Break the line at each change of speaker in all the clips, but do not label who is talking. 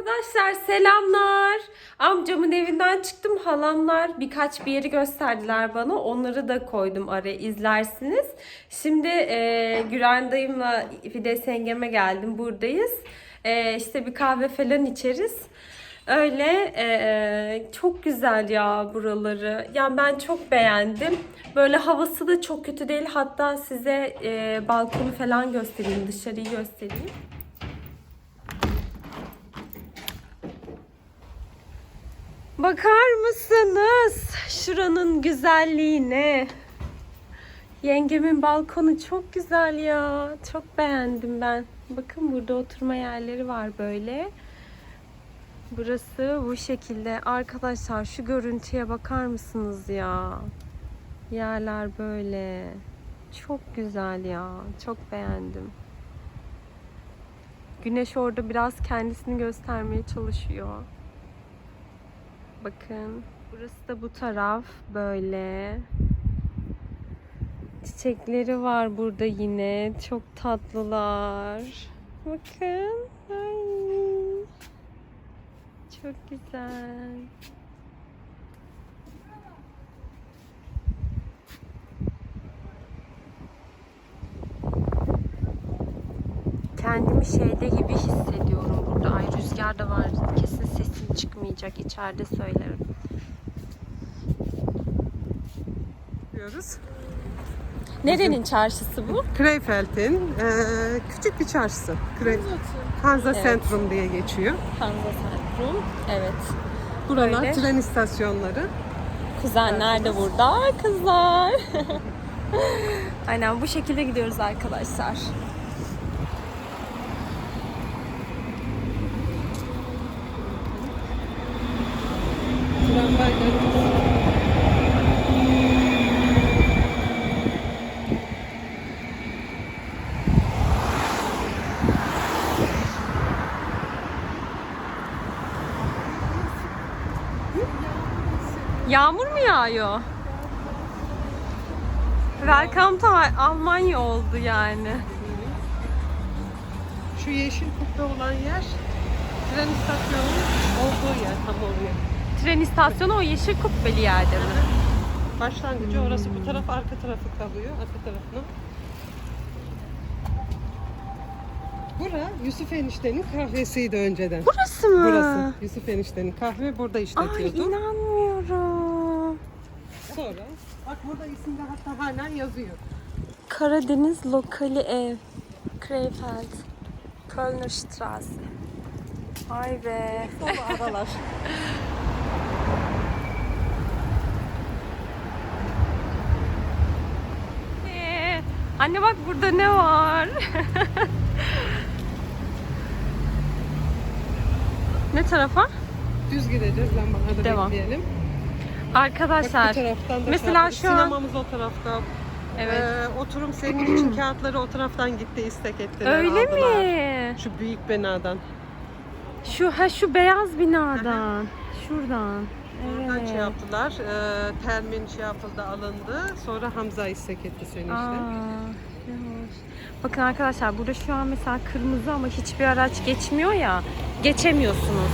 Arkadaşlar selamlar. Amcamın evinden çıktım. Halamlar birkaç bir yeri gösterdiler bana. Onları da koydum araya izlersiniz. Şimdi e, Güren dayımla Fides yengeme geldim. Buradayız. E, işte bir kahve falan içeriz. Öyle e, çok güzel ya buraları. Yani ben çok beğendim. Böyle havası da çok kötü değil. Hatta size e, balkonu falan göstereyim, dışarıyı göstereyim. Bakar mısınız şuranın güzelliğine? Yengemin balkonu çok güzel ya. Çok beğendim ben. Bakın burada oturma yerleri var böyle. Burası bu şekilde. Arkadaşlar şu görüntüye bakar mısınız ya? Yerler böyle. Çok güzel ya. Çok beğendim. Güneş orada biraz kendisini göstermeye çalışıyor. Bakın. Burası da bu taraf böyle. Çiçekleri var burada yine. Çok tatlılar. Bakın. Ay. Çok güzel. Kendimi şeyde gibi hissediyorum burada. Ay rüzgar da var. Kesin sesim çıkmayacak. İçeride söylerim.
diyoruz.
Nerenin çarşısı bu?
Kreffeld'in eee, küçük bir çarşısı. Kre Hanza
Evet.
Centrum diye geçiyor.
Hanza Centrum. Evet.
Buralar
Böyle.
tren istasyonları.
Kuzenler de burada. Kızlar. Aynen bu şekilde gidiyoruz arkadaşlar. Yağmur mu yağıyor? Welcome to Almanya oldu yani.
Şu yeşil kubbe olan yer tren istasyonunun olduğu yer tam oluyor.
Tren istasyonu o yeşil kubbeli yerde mi?
Başlangıcı orası bu taraf arka tarafı kalıyor. Arka tarafına. Bura Yusuf Enişte'nin kahvesiydi önceden.
Burası mı?
Burası Yusuf Enişte'nin kahve burada
Ay
işletiyordu.
inanmıyorum.
Sonra bak burada isimde hatta halen yazıyor.
Karadeniz lokali ev. Krefeld. Kölner Straße. Vay be.
Sonra adalar.
Ee, Anne bak burada ne var? ne tarafa?
Düz gideceğiz lambalarda
Devam.
bekleyelim. Bak bu
Arkadaşlar
taraftan da
mesela şu an-
Sinemamız o tarafta.
evet.
Ee, oturum senin için kağıtları o taraftan gitti istek ettiler
Öyle
aldılar.
mi?
Şu büyük binadan.
Şu ha şu beyaz binadan. Şuradan.
Oradan
Evet.
şey yaptılar. E, termin şey yapıldı alındı. Sonra Hamza istek etti seni
Aa,
işte.
hoş. Bakın arkadaşlar burada şu an mesela kırmızı ama hiçbir araç geçmiyor ya. Geçemiyorsunuz.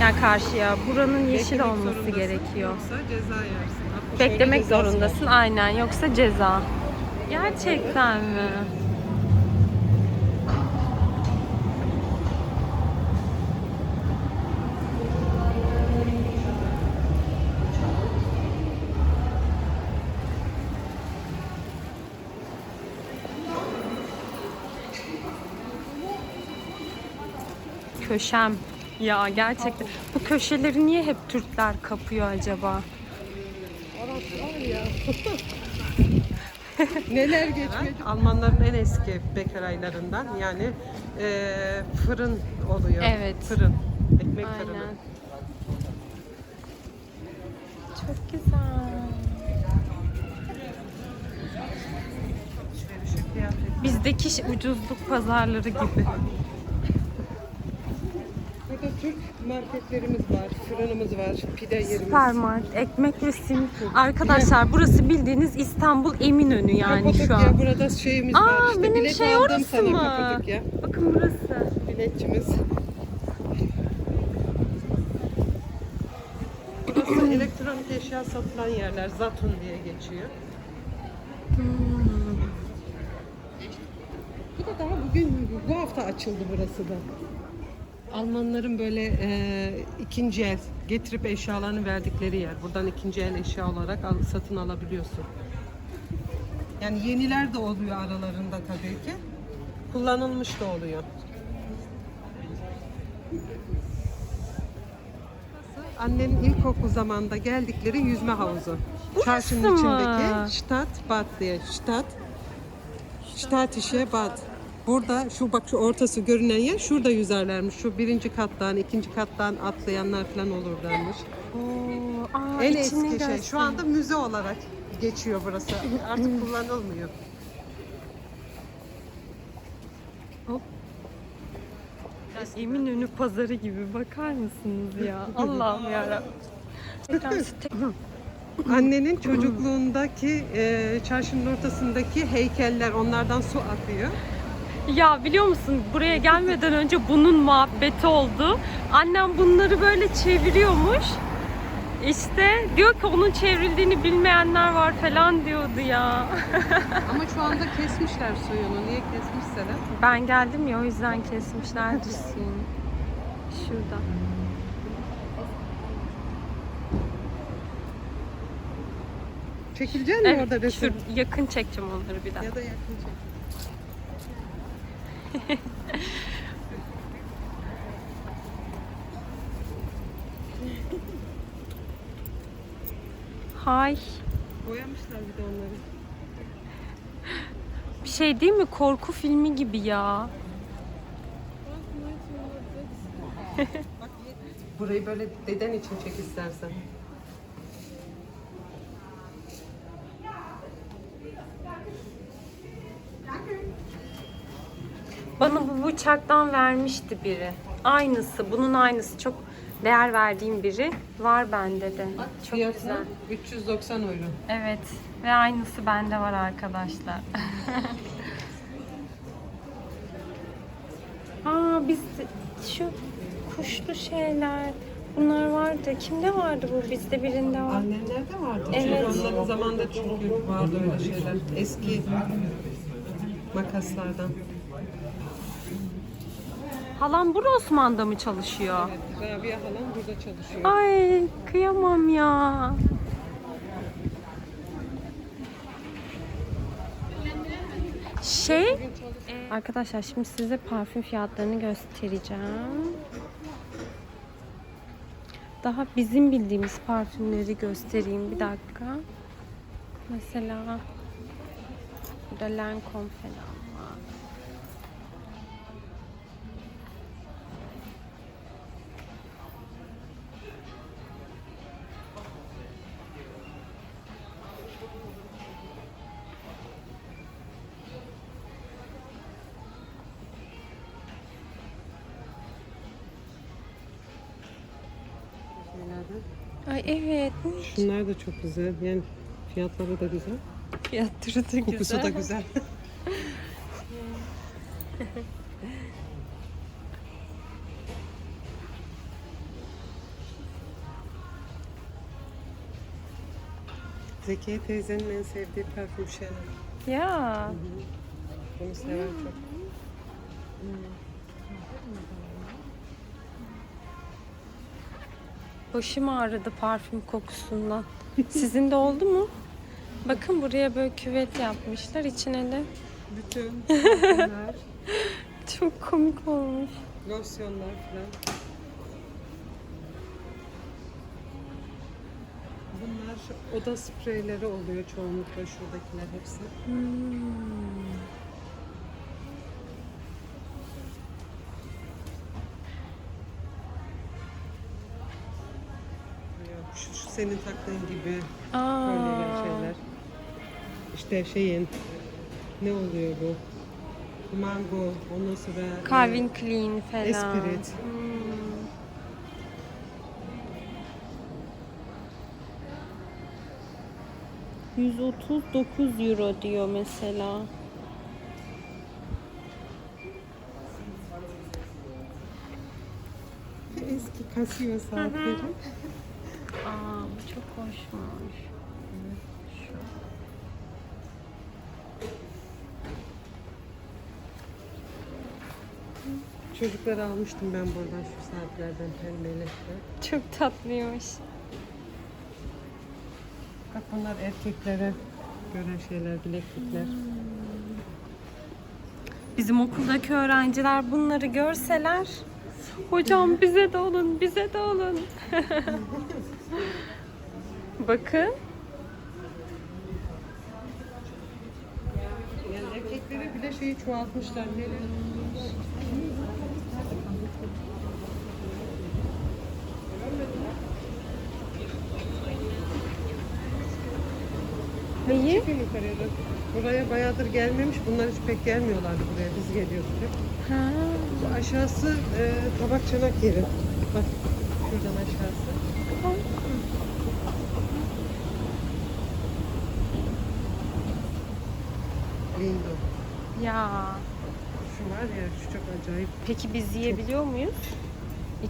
Yani karşıya. Buranın yeşil
Beklemek
olması gerekiyor.
Yoksa ceza yersin. 60 euro
Beklemek zorundasın aynen yoksa ceza. Gerçekten mi? Köşem. Ya gerçekten. Bu köşeleri niye hep Türkler kapıyor acaba?
Ya. Neler geçmedi. Almanların en eski bekar aylarından yani e, fırın oluyor.
Evet.
Fırın. Ekmek fırını.
Aynen. Çok güzel.
Kıyafet.
Bizdeki ucuzluk pazarları gibi.
Burada Türk marketlerimiz var, fırınımız var, pide yerimiz.
Süpermarket, ekmek ve simit. Arkadaşlar burası bildiğiniz İstanbul Eminönü yani
Kapadokya,
şu an.
burada şeyimiz
Aa,
var. İşte
benim
bilet
şey
aldım
orası
sana
mı?
Kapadokya.
Bakın burası.
Biletçimiz. Burası elektronik eşya satılan yerler. Zatun diye geçiyor. Bu da daha bugün, bu hafta açıldı burası da. Almanların böyle e, ikinci el getirip eşyalarını verdikleri yer. Buradan ikinci el eşya olarak al- satın alabiliyorsun. Yani yeniler de oluyor aralarında tabii ki. Kullanılmış da oluyor. Annenin ilkokul zamanında geldikleri yüzme havuzu. Çarşının
mı?
içindeki Stadtbad diye. Stadt. Stadtische Bad. Burada şu bak şu ortası görünen yer şurada yüzerlermiş. Şu birinci kattan, ikinci kattan atlayanlar falan.
Oo, aa,
En eski şey.
göster.
Şu anda müze olarak geçiyor burası. Artık kullanılmıyor.
Eminönü pazarı gibi bakar mısınız ya? Allah'ım yarabbim.
Annenin çocukluğundaki e, çarşının ortasındaki heykeller onlardan su akıyor.
Ya biliyor musun buraya gelmeden önce bunun muhabbeti oldu. Annem bunları böyle çeviriyormuş. İşte diyor ki onun çevrildiğini bilmeyenler var falan diyordu ya.
Ama şu anda kesmişler suyunu. Niye kesmişseler?
Ben geldim ya o yüzden kesmişlerdir suyunu. Şurada.
Çekilecek mi orada resim?
şur- yakın çekeceğim onları bir daha.
Ya da yakın çek.
Hay.
Boyamışlar bir de onları.
Bir şey değil mi? Korku filmi gibi ya.
Burayı böyle deden için çek istersen.
Bana bu bıçaktan vermişti biri. Aynısı, bunun aynısı. Çok değer verdiğim biri var bende de. Çok
Fiyatı
güzel.
390 euro.
Evet ve aynısı bende var arkadaşlar. Aa biz şu kuşlu şeyler bunlar vardı. Kimde vardı bu? Bizde birinde var.
Annenlerde vardı.
Evet.
Çünkü onların zamanında çünkü vardı öyle şeyler. Eski makaslardan.
Halam Bur Osman'da mı çalışıyor?
Rabia halam burada çalışıyor.
Ay kıyamam ya. Şey, e, arkadaşlar şimdi size parfüm fiyatlarını göstereceğim. Daha bizim bildiğimiz parfümleri göstereyim bir dakika. Mesela burada Lancome falan evet.
Şunlar da çok güzel. Yani fiyatları da güzel.
Fiyatları da
Kokusu da güzel. Zekiye teyzenin en sevdiği parfüm Chanel.
Ya.
Bunu sever çok.
Başım ağrıdı parfüm kokusundan. Sizin de oldu mu? Bakın buraya böyle küvet yapmışlar. içine de
Bütün parfümler,
çok komik olmuş.
losyonlar falan. Bunlar oda spreyleri oluyor çoğunlukla şuradakiler hepsi. Yok, senin taktığın gibi
Aa,
böyle şeyler. İşte şeyin ne oluyor bu? Mango, ondan sonra
Calvin Klein falan.
Esprit.
Hmm. ...139 euro diyor mesela.
eski Casio saatleri.
Hoşmuş. Şu.
Çocukları almıştım ben buradan şu saatlerden pembeyle.
Çok tatlıymış.
Bak bunlar erkeklere göre şeyler, bileklikler.
Bizim okuldaki öğrenciler bunları görseler Hocam bize de olun, bize de olun. Bakın.
Yani erkekleri bile şeyi çoğaltmışlar. Nereye?
Neyi?
Çıkın yukarıya da. Buraya bayağıdır gelmemiş. Bunlar hiç pek gelmiyorlardı buraya. Biz geliyorduk hep.
Ha.
Bu aşağısı e, tabak çanak yeri. Bak şuradan aşağısı. Lindo.
Ya.
Şu var ya şu çok acayip.
Peki biz yiyebiliyor muyuz?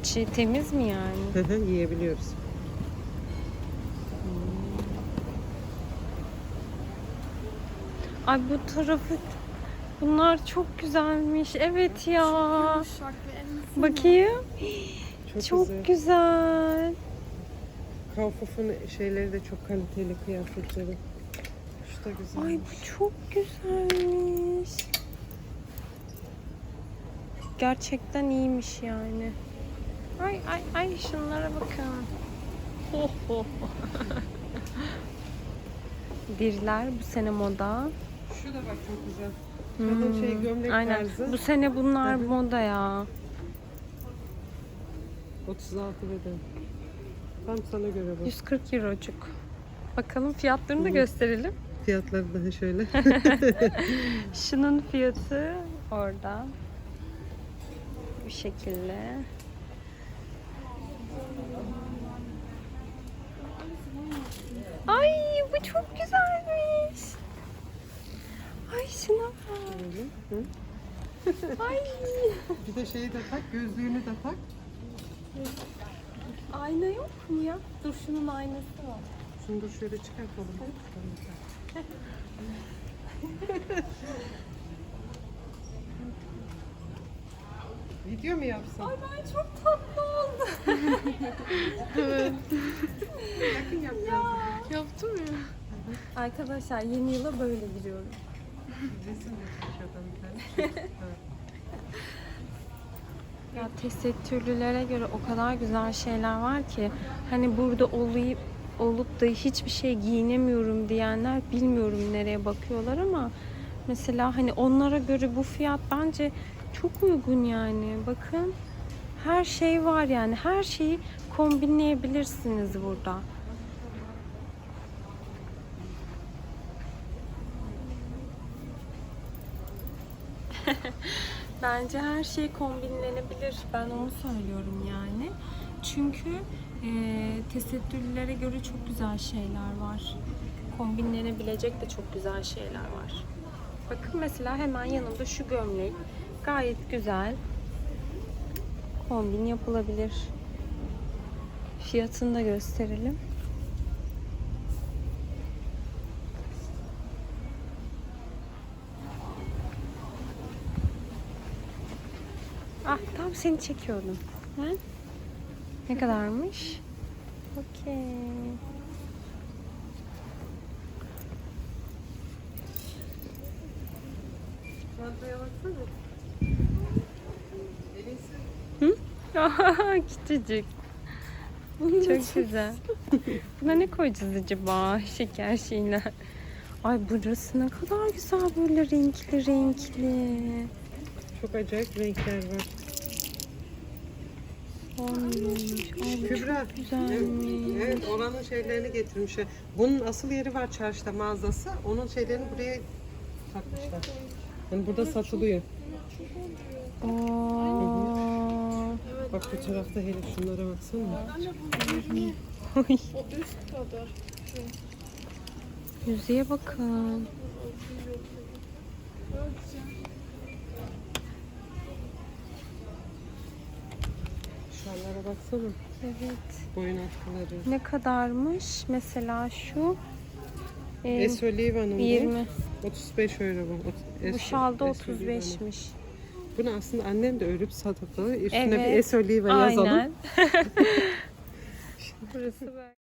İçi temiz mi yani?
Hı hı, Yiyebiliyoruz.
Ay bu tarafı bunlar çok güzelmiş. Evet ya. Bakayım.
Çok,
Çok
güzel.
güzel.
Kaufhoff'un şeyleri de çok kaliteli kıyafetleri. Da güzel.
Ay bu çok güzelmiş. Gerçekten iyiymiş yani. Ay ay ay şunlara bakın. Ho, ho. Dirler bu sene moda.
Şu da bak çok güzel. Kadın şey gömlek
Hmm, Aynen.
tarzı.
Bu sene bunlar
hı.
moda ya.
36 beden. Tam sana göre bu.
140 eurocuk. Bakalım fiyatlarını da gösterelim.
Fiyatları daha şöyle.
Şunun fiyatı orada. Bu şekilde. Ay bu çok güzelmiş. Ay şuna bak. Ay.
Bir de şeyi de tak, gözlüğünü de tak.
Ayna yok mu ya? Dur şunun aynası var.
Şunu da şöyle çıkartalım. Video mu yapsam?
Ay ben çok tatlı oldum.
Yakın yapacağız.
Yaptım ya. Arkadaşlar yeni yıla böyle giriyorum.
Resim çıkmış adam bir tane. Evet.
Ya tesettürlülere göre o kadar güzel şeyler var ki hani burada olayıp olup da hiçbir şey giyinemiyorum diyenler bilmiyorum nereye bakıyorlar ama mesela hani onlara göre bu fiyat bence çok uygun yani. Bakın her şey var yani her şeyi kombinleyebilirsiniz burada. Bence her şey kombinlenebilir. Ben onu söylüyorum yani. Çünkü e, tesettürlülere göre çok güzel şeyler var. Kombinlenebilecek de çok güzel şeyler var. Bakın mesela hemen yanımda şu gömlek. Gayet güzel. Kombin yapılabilir. Fiyatını da gösterelim. Ah tam seni çekiyordum. Ha? Ne kadarmış? Okey. Hı? Küçücük. Çok güzel. Buna ne koyacağız acaba? Şeker şeyler. Ay burası ne kadar güzel böyle renkli renkli.
Çok acayip renkler var. Kübra.
güzelmiş.
Evet, oranın şeylerini getirmişler. Bunun asıl yeri var çarşıda mağazası. Onun şeylerini buraya takmışlar. Yani burada satılıyor.
Aa.
Bak bu tarafta hele şunlara baksana.
Oy. Yüzeye bakın.
Şu Şallara baksana.
Evet.
Boyun atkıları.
Ne kadarmış? Mesela şu. e,
Es Oliva'nın
20.
bu 35 euro bu. Ot-
Bu
Es-
şalda
Es Oliva'nın.
35'miş.
Bunu aslında annem de örüp sattı. Üstüne
Evet.
bir Es Oliva yazalım.
Aynen. Burası böyle.